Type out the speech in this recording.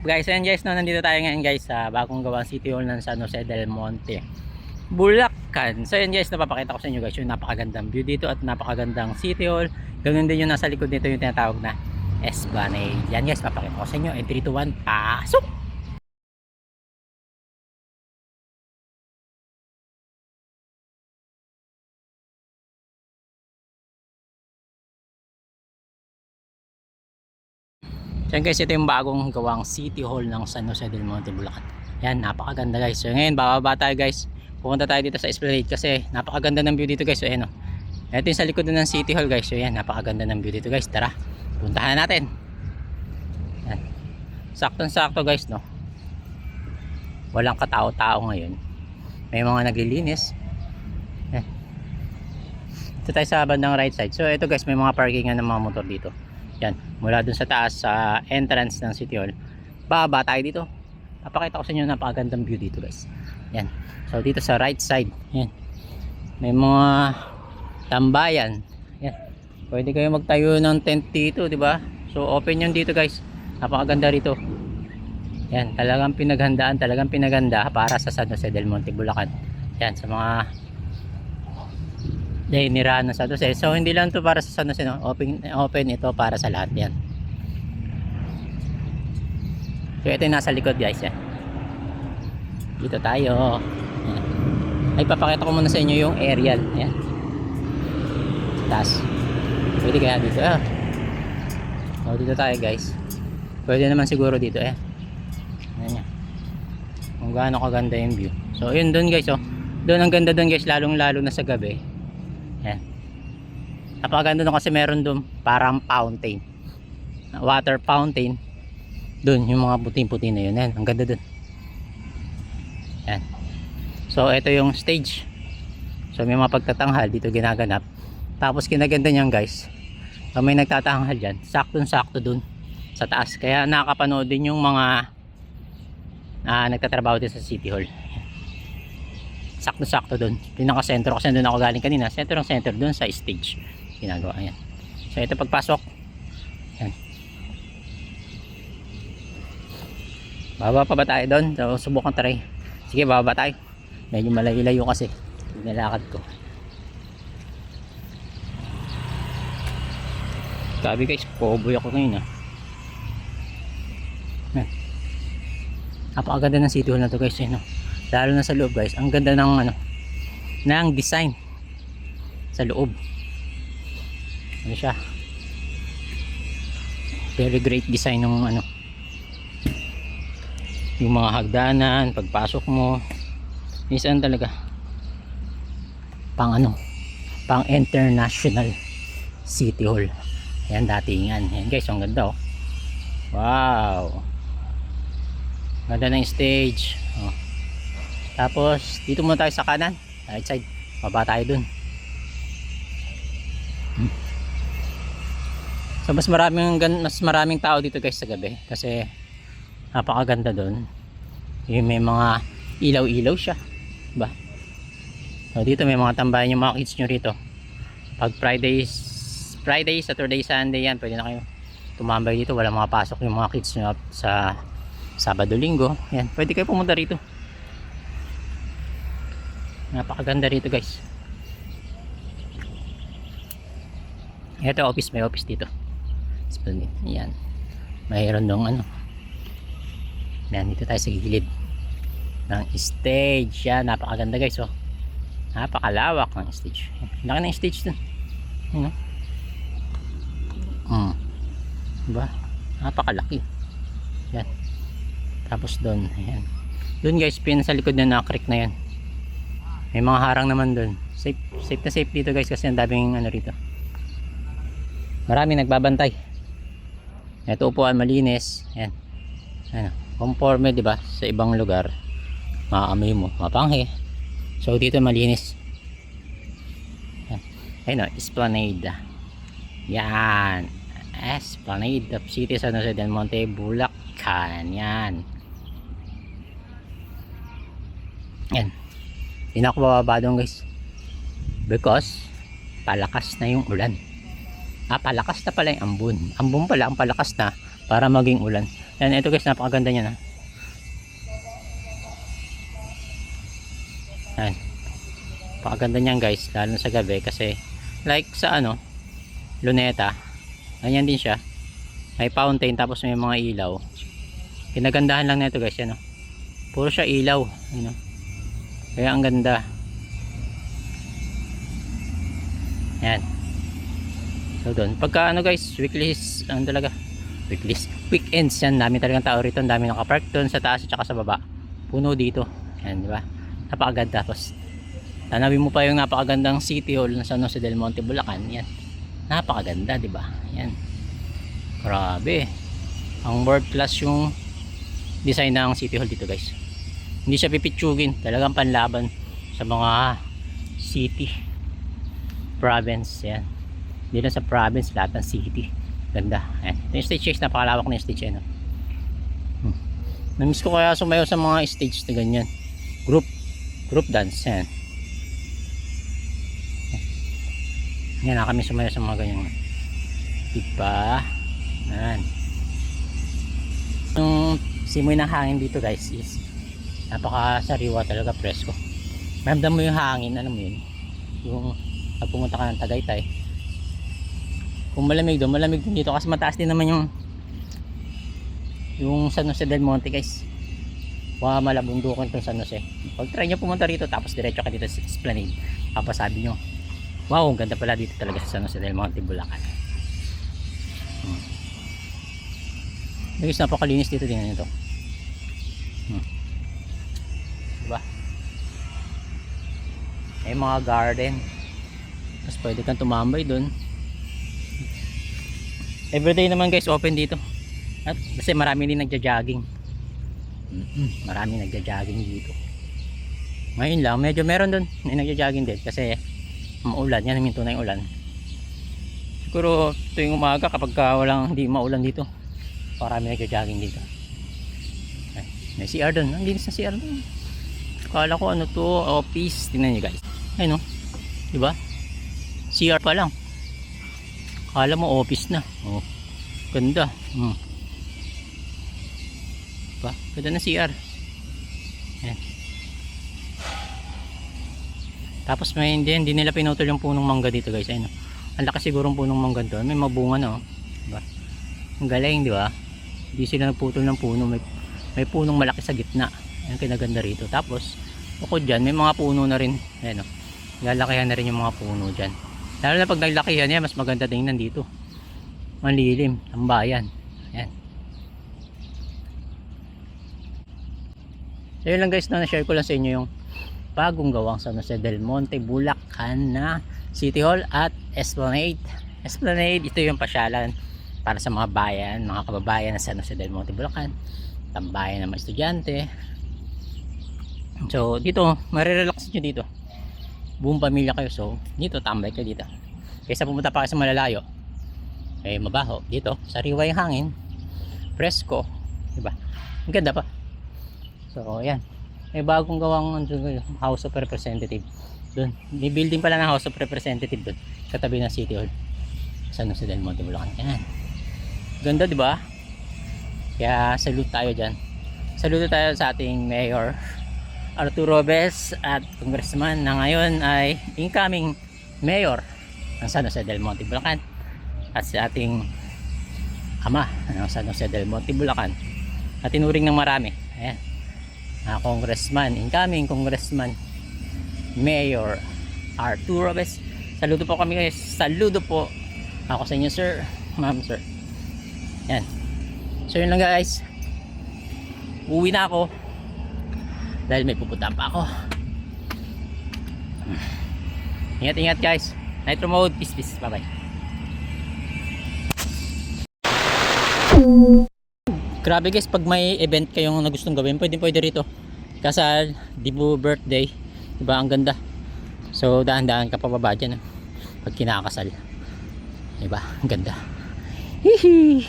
Guys, ayan guys, no, nandito tayo ngayon guys sa bagong gawang City Hall ng San Jose del Monte. Bulacan. So ayan guys, napapakita ko sa inyo guys yung napakagandang view dito at napakagandang City Hall. Ganun din yung nasa likod nito yung tinatawag na Esplanade. Yan guys, papakita ko sa inyo. In 3, 2, 1, pasok! Yan guys, ito yung bagong gawang City Hall ng San Jose del Monte, Bulacan. Yan, napakaganda guys. So ngayon, bababa tayo guys. Pupunta tayo dito sa Esplanade kasi napakaganda ng view dito guys. So ayan o. Ito yung sa likod ng City Hall guys. So yan, napakaganda ng view dito guys. Tara, puntahan na natin. Yan. Saktong-sakto guys, no. Walang katao-tao ngayon. May mga naglilinis. Yan. Ito tayo sa bandang right side. So ito guys, may mga parkingan ng mga motor dito. Yan, mula dun sa taas sa entrance ng City Hall. Bababa tayo dito. Papakita ko sa inyo napakagandang view dito guys. Yan. So dito sa right side, yan. May mga tambayan. Yan. Pwede kayo magtayo ng tent dito, di ba? So open yun dito guys. Napakaganda rito. Yan, talagang pinaghandaan, talagang pinaganda para sa San Jose del Monte, Bulacan. Yan, sa mga Dainirahan ng San Jose. So hindi lang to para sa San Jose, no? open, open ito para sa lahat yan. So ito yung nasa likod guys. Yan. Dito tayo. Yan. Ay papakita ko muna sa inyo yung aerial. Yan. Taas. Pwede kaya dito. Ah. So dito tayo guys. Pwede naman siguro dito eh. Yan yan. Kung gaano kaganda yung view. So yun doon guys oh. Doon ang ganda doon guys lalong lalo na sa gabi. Yan. Napakaganda doon kasi meron doon parang fountain. Water fountain. Doon yung mga puting-puti na yun. Yan, ang ganda doon. Yan. So ito yung stage. So may mga pagtatanghal dito ginaganap. Tapos kinaganda niyan guys. Pag may nagtatanghal dyan, saktong-sakto doon sa taas. Kaya nakakapanood din yung mga na nagtatrabaho din sa City Hall sakto-sakto doon. Pinaka-sentro kasi doon ako galing kanina. Center ng center doon sa stage. Ginagawa yan. So ito pagpasok. Yan. Baba pa ba tayo doon? So subukan try. Sige, baba tayo. Medyo malayo-layo kasi. Nilakad ko. Sabi guys, poboy ako ngayon ah. Napakaganda ng city hall na to guys. Yan, no? Lalo na sa loob guys. Ang ganda ng ano ng design sa loob. Ano siya? Very great design ng ano yung mga hagdanan pagpasok mo. Minsan talaga pang ano pang international city hall. Yan datingan. Yan guys ang ganda oh. Wow. Ganda ng stage. Oh tapos, dito muna tayo sa kanan. Right side. Baba tayo dun. Hmm. So, mas maraming, mas maraming tao dito guys sa gabi. Kasi, napakaganda dun. Yung may mga ilaw-ilaw siya. Diba? So, dito may mga tambayan yung mga kids nyo rito. Pag Fridays, Friday, Saturday, Sunday yan, pwede na kayo tumambay dito. Wala mga pasok yung mga kids nyo sa Sabado, Linggo. Yan, pwede kayo pumunta rito napakaganda rito guys. Ito office. May office dito. Yan mayroon dong ano. Yan dito tayo sa gilid ng stage. Yan napakaganda guys oh. Napakalawak ng stage. Laki ng stage dun. Yun oh. Hmm. diba? Napakalaki. Yan tapos doon ayan. Doon guys pin likod na na creek na yan may mga harang naman doon safe, safe na safe dito guys kasi ang daming ano rito. Marami nagbabantay. Ito upuan malinis. Yan ano, conforme di ba? Sa ibang lugar. Maaamoy mo. Mapanghe so dito malinis. Yan. ayun o esplanade. Yan esplanade of city San Jose del Monte Bulacan. Yan yan hindi na ako bababa doon guys because palakas na yung ulan ah palakas na pala yung ambon ambon pala ang palakas na para maging ulan. Yan, ito guys, napakaganda niya na. Yan. Napakaganda niyan guys, lalo sa gabi kasi like sa ano, Luneta, ganyan din siya. May fountain tapos may mga ilaw. Pinagandahan lang nito guys, yan oh. Puro siya ilaw, ano. Kaya ang ganda. Yan. So doon. Pagka ano guys, weeklies, ano talaga, weeklies, weekends yan, dami talagang tao rito, ang dami nakapark doon sa taas at sa baba. Puno dito. Yan, di ba? Napakaganda. Tapos, tanawin mo pa yung napakagandang city hall na San Jose del Monte, Bulacan. Yan. Napakaganda, di ba? Yan. Grabe. Ang world class yung design ng city hall dito guys. Hindi siya pipitsugin. Talagang panlaban sa mga city province. Yan. Hindi lang sa province, lahat ng city. Ganda. Ayan. Ito yung stage 6, napakalawak na yung stage. Hmm. Namiss ko kaya sumayaw sa mga stage na ganyan. Group. Group dance. Yan. Yan na kami sumayaw sa mga ganyan. Diba? Yan. Yung simoy ng hangin dito guys is napaka sariwa talaga presko. Ramdam mo yung hangin, ano mo yun? Yung pag ka ng Tagaytay, kung malamig doon, malamig din dito kasi mataas din naman yung yung San Jose del Monte guys Wow, malabundukan itong San Jose pag try nyo pumunta rito tapos diretso ka dito sa Esplanade papasabi nyo wow, ang ganda pala dito talaga sa San Jose del Monte, Bulacan hmm. guys, napakalinis dito din ito may mga garden. Tapos pwede kang tumambay doon everyday naman guys open dito. At kasi marami din nagja-jogging. Marami nagja-jogging dito. Ngayon lang medyo meron doon may nagja-jogging din kasi maulan. Yan namin tunay ulan. Siguro tuwing umaga kapag ka walang hindi maulan dito marami nagja-jogging dito. Ay, may CR doon ang linis na CR doon kala ko ano to office. Tingnan nyo guys ayun no diba CR pa lang Kala mo office na. Oh. Ganda. Hmm. Ba, ganda na CR. Yan. Tapos may hindi, hindi nila pinutol yung punong mangga dito guys. Ayun. oh. Ang laki sigurong punong mangga doon. May mabunga na oh. Diba? Ang galing, di ba? Hindi sila nagputol ng puno. May, may punong malaki sa gitna. Yan kinaganda rito. Tapos, bukod dyan, may mga puno na rin. Ayan oh. Lalakihan na rin yung mga puno dyan. Lalo na pag naglakihan yan, mas maganda tingnan dito. Malilim, ang bayan. Ayan. So yun lang guys, no, na-share ko lang sa inyo yung bagong gawang San Jose del Monte, Bulacan na City Hall at Esplanade. Esplanade, ito yung pasyalan para sa mga bayan, mga kababayan ng San Jose del Monte, Bulacan. Tambayan ng mga estudyante. So dito, marirelax nyo dito buong pamilya kayo so dito tambay kayo dito. Kaysa pumunta pa kayo sa malalayo eh mabaho. Dito sariwa yung hangin presko diba? Ang ganda pa. So yan may bagong gawang ano, house of representative doon may building pala ng house of representative doon katabi ng city hall. San Jose del Monte Bulacan. Yan ganda diba? Kaya salute tayo dyan. Salute tayo sa ating mayor Arturo Robes at congressman na ngayon ay incoming mayor ng San Jose del Monte Bulacan. At si ating ama ng San Jose del Monte Bulacan. At tinuring ng marami. Ayan. Uh, congressman incoming congressman mayor Arturo Robes. Saludo po kami guys saludo po ako sa inyo sir. Ma'am sir. Yan so yun lang guys. Uwi na ako dahil may pupuntahan pa ako. Ingat ingat guys. Nitro mode. Peace peace. Bye bye grabe guys. Pag may event kayong na gustong gawin pwede pwede rito. Kasal dibu birthday. Diba? Ang ganda. So dahan dahan ka pababa dyan ah, pag kinakasal. Diba? Ang ganda. Hihi